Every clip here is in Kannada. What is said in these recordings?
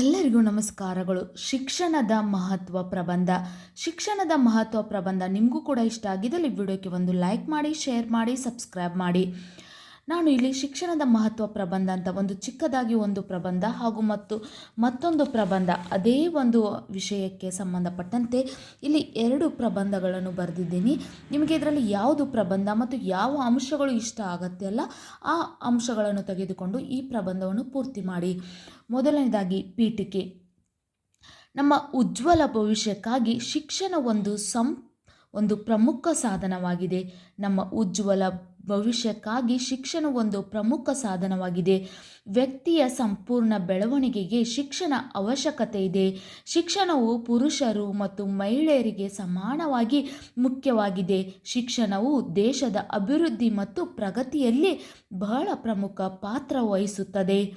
ಎಲ್ಲರಿಗೂ ನಮಸ್ಕಾರಗಳು. ಶಿಕ್ಷಣದ ಮಹತ್ವ ಪ್ರಬಂಧ. ಶಿಕ್ಷಣದ ಮಹತ್ವ ಪ್ರಬಂಧ ನಿಮಗೂ ಕೂಡ ಇಷ್ಟ ಆಗಿದ್ದಲ್ಲಿ ವಿಡಿಯೋಕ್ಕೆ ಒಂದು ಲೈಕ್ ಮಾಡಿ ಶೇರ್ ಮಾಡಿ ಸಬ್ಸ್ಕ್ರೈಬ್ ಮಾಡಿ. ನಾನು ಇಲ್ಲಿ ಶಿಕ್ಷಣದ ಮಹತ್ವ ಪ್ರಬಂಧ ಅಂತ ಒಂದು ಚಿಕ್ಕದಾಗಿ ಒಂದು ಪ್ರಬಂಧ ಹಾಗೂ ಮತ್ತು ಮತ್ತೊಂದು ಪ್ರಬಂಧ ಅದೇ ಒಂದು ವಿಷಯಕ್ಕೆ ಸಂಬಂಧಪಟ್ಟಂತೆ ಇಲ್ಲಿ ಎರಡು ಪ್ರಬಂಧಗಳನ್ನು ಬರೆದಿದ್ದೀನಿ. ನಿಮಗೆ ಇದರಲ್ಲಿ ಯಾವುದು ಪ್ರಬಂಧ ಮತ್ತು ಯಾವ ಅಂಶಗಳು ಇಷ್ಟ ಆಗತ್ತೆ ಅಲ್ಲ, ಆ ಅಂಶಗಳನ್ನು ತೆಗೆದುಕೊಂಡು ಈ ಪ್ರಬಂಧವನ್ನು ಪೂರ್ತಿ ಮಾಡಿ. ಮೊದಲನೇದಾಗಿ ಪೀಠಿಕೆ. ನಮ್ಮ ಉಜ್ವಲ ಭವಿಷ್ಯಕ್ಕಾಗಿ ಶಿಕ್ಷಣ ಒಂದು ಸಂ ಒಂದು ಪ್ರಮುಖ ಸಾಧನವಾಗಿದೆ. ನಮ್ಮ ಉಜ್ವಲ ಭವಿಷ್ಯಕ್ಕಾಗಿ ಶಿಕ್ಷಣ ಒಂದು ಪ್ರಮುಖ ಸಾಧನವಾಗಿದೆ. ವ್ಯಕ್ತಿಯ ಸಂಪೂರ್ಣ ಬೆಳವಣಿಗೆಗೆ ಶಿಕ್ಷಣ ಅವಶ್ಯಕತೆ ಇದೆ. ಶಿಕ್ಷಣವು ಪುರುಷರು ಮತ್ತು ಮಹಿಳೆಯರಿಗೆ ಸಮಾನವಾಗಿ ಮುಖ್ಯವಾಗಿದೆ. ಶಿಕ್ಷಣವು ದೇಶದ ಅಭಿವೃದ್ಧಿ ಮತ್ತು ಪ್ರಗತಿಯಲ್ಲಿ ಬಹಳ ಪ್ರಮುಖ ಪಾತ್ರ ವಹಿಸುತ್ತದೆ.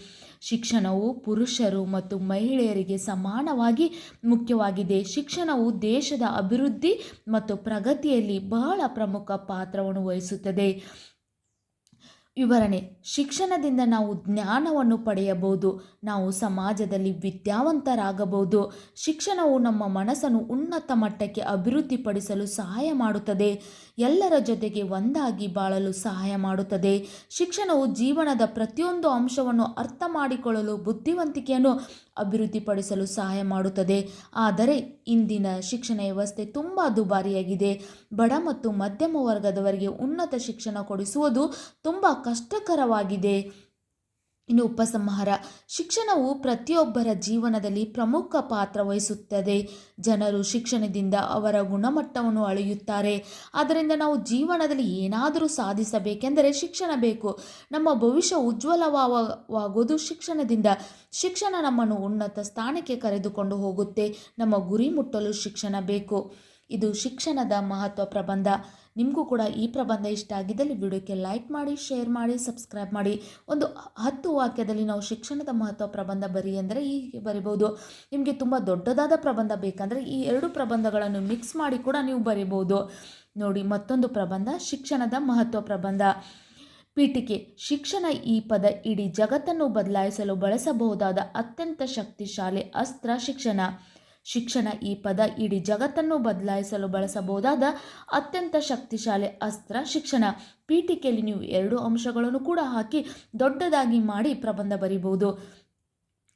ಶಿಕ್ಷಣವು ಪುರುಷರು ಮತ್ತು ಮಹಿಳೆಯರಿಗೆ ಸಮಾನವಾಗಿ ಮುಖ್ಯವಾಗಿದೆ. ಶಿಕ್ಷಣವು ದೇಶದ ಅಭಿವೃದ್ಧಿ ಮತ್ತು ಪ್ರಗತಿಯಲ್ಲಿ ಬಹಳ ಪ್ರಮುಖ ಪಾತ್ರವನ್ನು ವಹಿಸುತ್ತದೆ. ವಿವರಣೆ. ಶಿಕ್ಷಣದಿಂದ ನಾವು ಜ್ಞಾನವನ್ನು ಪಡೆಯಬಹುದು. ನಾವು ಸಮಾಜದಲ್ಲಿ ವಿದ್ಯಾವಂತರಾಗಬಹುದು. ಶಿಕ್ಷಣವು ನಮ್ಮ ಮನಸ್ಸನ್ನು ಉನ್ನತ ಮಟ್ಟಕ್ಕೆ ಅಭಿವೃದ್ಧಿಪಡಿಸಲು ಸಹಾಯ ಮಾಡುತ್ತದೆ. ಎಲ್ಲರ ಜೊತೆಗೆ ಒಂದಾಗಿ ಬಾಳಲು ಸಹಾಯ ಮಾಡುತ್ತದೆ. ಶಿಕ್ಷಣವು ಜೀವನದ ಪ್ರತಿಯೊಂದು ಅಂಶವನ್ನು ಅರ್ಥ ಮಾಡಿಕೊಳ್ಳಲು ಬುದ್ಧಿವಂತಿಕೆಯನ್ನು ಅಭಿವೃದ್ಧಿಪಡಿಸಲು ಸಹಾಯ ಮಾಡುತ್ತದೆ. ಆದರೆ ಇಂದಿನ ಶಿಕ್ಷಣ ವ್ಯವಸ್ಥೆ ತುಂಬ ದುಬಾರಿಯಾಗಿದೆ. ಬಡ ಮತ್ತು ಮಧ್ಯಮ ವರ್ಗದವರಿಗೆ ಉನ್ನತ ಶಿಕ್ಷಣ ಕೊಡಿಸುವುದು ತುಂಬ ಕಷ್ಟಕರವಾಗಿದೆ. ಇನ್ನು ಉಪಸಂಹಾರ. ಶಿಕ್ಷಣವು ಪ್ರತಿಯೊಬ್ಬರ ಜೀವನದಲ್ಲಿ ಪ್ರಮುಖ ಪಾತ್ರ ವಹಿಸುತ್ತದೆ. ಜನರು ಶಿಕ್ಷಣದಿಂದ ಅವರ ಗುಣಮಟ್ಟವನ್ನು ಅಳೆಯುತ್ತಾರೆ. ಆದ್ದರಿಂದ ನಾವು ಜೀವನದಲ್ಲಿ ಏನಾದರೂ ಸಾಧಿಸಬೇಕೆಂದರೆ ಶಿಕ್ಷಣ ಬೇಕು. ನಮ್ಮ ಭವಿಷ್ಯ ಉಜ್ವಲವಾಗುವುದು ಶಿಕ್ಷಣದಿಂದ. ಶಿಕ್ಷಣ ನಮ್ಮನ್ನು ಉನ್ನತ ಸ್ಥಾನಕ್ಕೆ ಕರೆದುಕೊಂಡು ಹೋಗುತ್ತೆ. ನಮ್ಮ ಗುರಿ ಮುಟ್ಟಲು ಶಿಕ್ಷಣ ಬೇಕು. ಇದು ಶಿಕ್ಷಣದ ಮಹತ್ವ ಪ್ರಬಂಧ. ನಿಮಗೂ ಕೂಡ ಈ ಪ್ರಬಂಧ ಇಷ್ಟ ಆಗಿದ್ದಲ್ಲಿ ವಿಡಿಯೋಕ್ಕೆ ಲೈಕ್ ಮಾಡಿ, ಶೇರ್ ಮಾಡಿ, ಸಬ್ಸ್ಕ್ರೈಬ್ ಮಾಡಿ. ಒಂದು ಹತ್ತು ವಾಕ್ಯದಲ್ಲಿ ನಾವು ಶಿಕ್ಷಣದ ಮಹತ್ವ ಪ್ರಬಂಧ ಬರಿ ಅಂದರೆ ಹೀಗೆ ಬರಿಬೋದು ನಿಮಗೆ ತುಂಬ ದೊಡ್ಡದಾದ ಪ್ರಬಂಧ ಬೇಕಂದರೆ ಈ ಎರಡು ಪ್ರಬಂಧಗಳನ್ನು ಮಿಕ್ಸ್ ಮಾಡಿ ಕೂಡ ನೀವು ಬರಿಬೋದು ನೋಡಿ, ಮತ್ತೊಂದು ಪ್ರಬಂಧ, ಶಿಕ್ಷಣದ ಮಹತ್ವ ಪ್ರಬಂಧ. ಪೀಠಿಕೆ, ಶಿಕ್ಷಣ ಈ ಪದ ಇಡೀ ಜಗತ್ತನ್ನು ಬದಲಾಯಿಸಲು ಬಳಸಬಹುದಾದ ಅತ್ಯಂತ ಶಕ್ತಿಶಾಲಿ ಅಸ್ತ್ರ ಶಿಕ್ಷಣ. ಶಿಕ್ಷಣ ಈ ಪದ ಇಡೀ ಜಗತ್ತನ್ನು ಬದಲಾಯಿಸಲು ಬಳಸಬಹುದಾದ ಅತ್ಯಂತ ಶಕ್ತಿಶಾಲಿ ಅಸ್ತ್ರ ಶಿಕ್ಷಣ. ಪೀಠಿಕೆಯಲ್ಲಿ ನೀವು ಎರಡು ಅಂಶಗಳನ್ನು ಕೂಡ ಹಾಕಿ ದೊಡ್ಡದಾಗಿ ಮಾಡಿ ಪ್ರಬಂಧ ಬರೀಬಹುದು.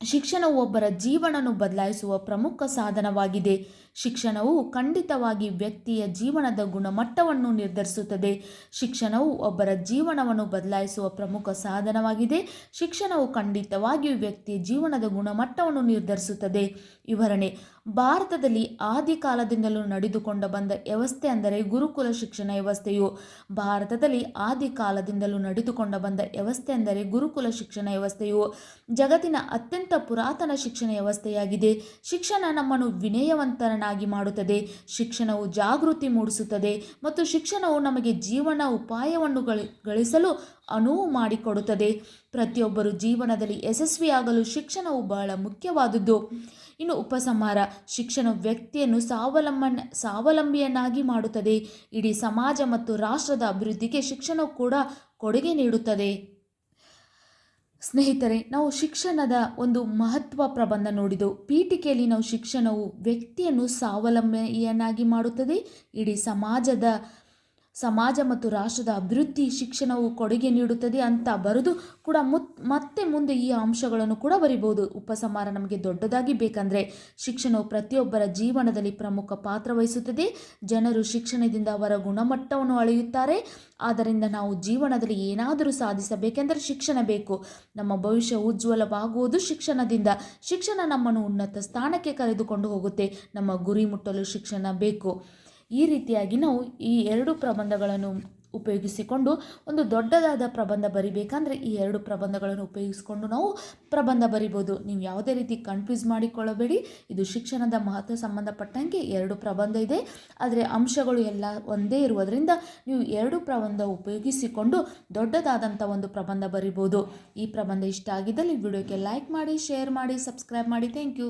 ಶಿಕ್ಷಣವು ಒಬ್ಬರ ಜೀವನವನ್ನು ಬದಲಾಯಿಸುವ ಪ್ರಮುಖ ಸಾಧನವಾಗಿದೆ. ಶಿಕ್ಷಣವು ಖಂಡಿತವಾಗಿ ವ್ಯಕ್ತಿಯ ಜೀವನದ ಗುಣಮಟ್ಟವನ್ನು ನಿರ್ಧರಿಸುತ್ತದೆ. ಶಿಕ್ಷಣವು ಒಬ್ಬರ ಜೀವನವನ್ನು ಬದಲಾಯಿಸುವ ಪ್ರಮುಖ ಸಾಧನವಾಗಿದೆ. ಶಿಕ್ಷಣವು ಖಂಡಿತವಾಗಿಯೂ ವ್ಯಕ್ತಿಯ ಜೀವನದ ಗುಣಮಟ್ಟವನ್ನು ನಿರ್ಧರಿಸುತ್ತದೆ. ವಿವರಣೆ. ಭಾರತದಲ್ಲಿ ಆದಿಕಾಲದಿಂದಲೂ ನಡೆದುಕೊಂಡ ಬಂದ ವ್ಯವಸ್ಥೆ ಅಂದರೆ ಗುರುಕುಲ ಶಿಕ್ಷಣ ವ್ಯವಸ್ಥೆಯು. ಭಾರತದಲ್ಲಿ ಆದಿಕಾಲದಿಂದಲೂ ನಡೆದುಕೊಂಡ ಬಂದ ವ್ಯವಸ್ಥೆ ಅಂದರೆ ಗುರುಕುಲ ಶಿಕ್ಷಣ ವ್ಯವಸ್ಥೆಯು. ಜಗತ್ತಿನ ಅತ್ಯಂತ ಪುರಾತನ ಶಿಕ್ಷಣ ವ್ಯವಸ್ಥೆಯಾಗಿದೆ. ಶಿಕ್ಷಣ ನಮ್ಮನ್ನು ವಿನಯವಂತರನಾಗಿ ಮಾಡುತ್ತದೆ. ಶಿಕ್ಷಣವು ಜಾಗೃತಿ ಮೂಡಿಸುತ್ತದೆ ಮತ್ತು ಶಿಕ್ಷಣವು ನಮಗೆ ಜೀವನ ಉಪಾಯವನ್ನು ಗಳಿಸಲು ಅನುವು ಮಾಡಿಕೊಡುತ್ತದೆ. ಪ್ರತಿಯೊಬ್ಬರು ಜೀವನದಲ್ಲಿ ಯಶಸ್ವಿಯಾಗಲು ಶಿಕ್ಷಣವು ಬಹಳ ಮುಖ್ಯವಾದುದು. ಇನ್ನು ಉಪಸಂಹಾರ, ಶಿಕ್ಷಣ ವ್ಯಕ್ತಿಯನ್ನು ಸ್ವಾವಲಂಬನ, ಸ್ವಾವಲಂಬಿಯನ್ನಾಗಿ ಮಾಡುತ್ತದೆ. ಇಡೀ ಸಮಾಜ ಮತ್ತು ರಾಷ್ಟ್ರದ ಅಭಿವೃದ್ಧಿಗೆ ಶಿಕ್ಷಣ ಕೂಡ ಕೊಡುಗೆ ನೀಡುತ್ತದೆ. ಸ್ನೇಹಿತರೆ, ನಾವು ಶಿಕ್ಷಣದ ಒಂದು ಮಹತ್ವ ಪ್ರಬಂಧ ನೋಡಿದೆವು. ಪೀಠಿಕೆಯಲ್ಲಿ ನಾವು ಶಿಕ್ಷಣವು ವ್ಯಕ್ತಿಯನ್ನು ಸ್ವಾವಲಂಬಿಯನ್ನಾಗಿ ಮಾಡುತ್ತದೆ. ಇಡೀ ಸಮಾಜದ ಸಮಾಜ ಮತ್ತು ರಾಷ್ಟ್ರದ ಅಭಿವೃದ್ಧಿ ಶಿಕ್ಷಣವು ಕೊಡುಗೆ ನೀಡುತ್ತದೆ ಅಂತ ಬರೆದು ಕೂಡ ಮುತ್, ಮತ್ತೆ ಮುಂದೆ ಈ ಅಂಶಗಳನ್ನು ಕೂಡ ಬರಿಬೋದು ಉಪಸಂಹಾರ ನಮಗೆ ದೊಡ್ಡದಾಗಿ ಬೇಕಂದರೆ ಶಿಕ್ಷಣವು ಪ್ರತಿಯೊಬ್ಬರ ಜೀವನದಲ್ಲಿ ಪ್ರಮುಖ ಪಾತ್ರ ವಹಿಸುತ್ತದೆ. ಜನರು ಶಿಕ್ಷಣದಿಂದ ಅವರ ಗುಣಮಟ್ಟವನ್ನು ಅಳೆಯುತ್ತಾರೆ. ಆದ್ದರಿಂದ ನಾವು ಜೀವನದಲ್ಲಿ ಏನಾದರೂ ಸಾಧಿಸಬೇಕೆಂದರೆ ಶಿಕ್ಷಣ ಬೇಕು. ನಮ್ಮ ಭವಿಷ್ಯ ಉಜ್ವಲವಾಗುವುದು ಶಿಕ್ಷಣದಿಂದ. ಶಿಕ್ಷಣ ನಮ್ಮನ್ನು ಉನ್ನತ ಸ್ಥಾನಕ್ಕೆ ಕರೆದುಕೊಂಡು ಹೋಗುತ್ತೆ. ನಮ್ಮ ಗುರಿ ಮುಟ್ಟಲು ಶಿಕ್ಷಣ ಬೇಕು. ಈ ರೀತಿಯಾಗಿ ನಾವು ಈ ಎರಡು ಪ್ರಬಂಧಗಳನ್ನು ಉಪಯೋಗಿಸಿಕೊಂಡು ಒಂದು ದೊಡ್ಡದಾದ ಪ್ರಬಂಧ ಬರಿಬೇಕಂದ್ರೆ ಈ ಎರಡು ಪ್ರಬಂಧಗಳನ್ನು ಉಪಯೋಗಿಸಿಕೊಂಡು ನಾವು ಪ್ರಬಂಧ ಬರಿಬೋದು. ನೀವು ಯಾವುದೇ ರೀತಿ ಕನ್ಫ್ಯೂಸ್ ಮಾಡಿಕೊಳ್ಳಬೇಡಿ. ಇದು ಶಿಕ್ಷಣದ ಮಹತ್ವ ಸಂಬಂಧಪಟ್ಟಂಗೆ ಎರಡು ಪ್ರಬಂಧ ಇದೆ. ಆದರೆ ಅಂಶಗಳು ಎಲ್ಲ ಒಂದೇ ಇರುವುದರಿಂದ ನೀವು ಎರಡು ಪ್ರಬಂಧ ಉಪಯೋಗಿಸಿಕೊಂಡು ದೊಡ್ಡದಾದಂಥ ಒಂದು ಪ್ರಬಂಧ ಬರಿಬೋದು. ಈ ಪ್ರಬಂಧ ಇಷ್ಟ ಆಗಿದ್ದಲ್ಲಿ ವಿಡಿಯೋಕ್ಕೆ ಲೈಕ್ ಮಾಡಿ ಶೇರ್ ಮಾಡಿ ಸಬ್ಸ್ಕ್ರೈಬ್ ಮಾಡಿ. Thank you